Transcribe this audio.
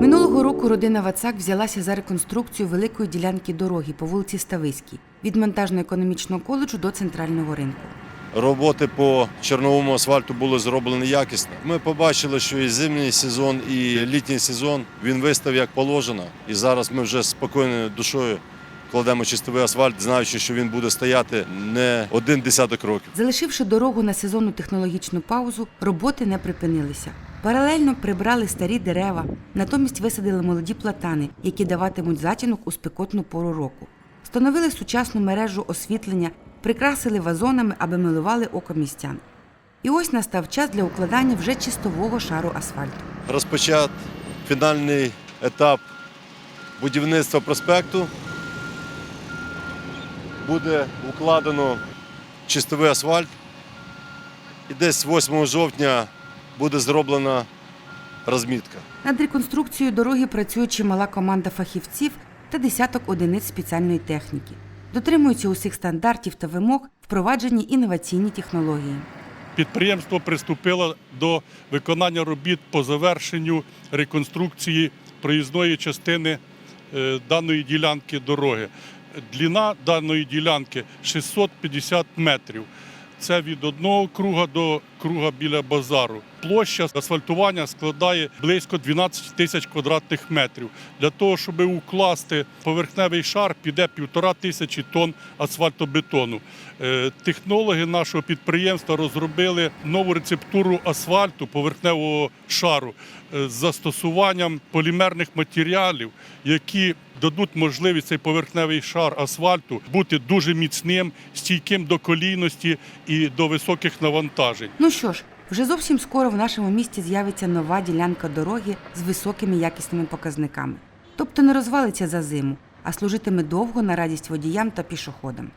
Минулого року родина Вацак взялася за реконструкцію великої ділянки дороги по вулиці Ставиській від монтажно-економічного коледжу до центрального ринку. Роботи по чорновому асфальту були зроблені якісно. Ми побачили, що і зимній сезон, і літній сезон він вистав як положено. І зараз ми вже спокійною душою кладемо чистовий асфальт, знаючи, що він буде стояти не один десяток років. Залишивши дорогу на сезонну технологічну паузу, роботи не припинилися. Паралельно прибрали старі дерева, натомість висадили молоді платани, які даватимуть затінок у спекотну пору року. Встановили сучасну мережу освітлення, прикрасили вазонами, аби милували око містян. І ось настав час для укладання вже чистового шару асфальту. Розпочат фінальний етап будівництва проспекту. Буде укладено чистовий асфальт. І десь 8 жовтня буде зроблена розмітка. Над реконструкцією дороги працює чимала команда фахівців та десяток одиниць спеціальної техніки. Дотримуються усіх стандартів та вимог, впроваджені інноваційні технології. Підприємство приступило до виконання робіт по завершенню реконструкції проїзної частини е, даної ділянки дороги. Дліна даної ділянки 650 метрів. Це від одного круга до круга біля базару. Площа асфальтування складає близько 12 тисяч квадратних метрів. Для того, щоб укласти поверхневий шар, піде півтора тисячі тонн асфальтобетону. Е, Технологи нашого підприємства розробили нову рецептуру асфальту поверхневого шару е, з застосуванням полімерних матеріалів, які дадуть можливість цей поверхневий шар асфальту бути дуже міцним, стійким до колійності і до високих навантажень. Ну що ж, вже зовсім скоро в нашому місті з'явиться нова ділянка дороги з високими якісними показниками. Тобто не розвалиться за зиму, а служитиме довго на радість водіям та пішоходам.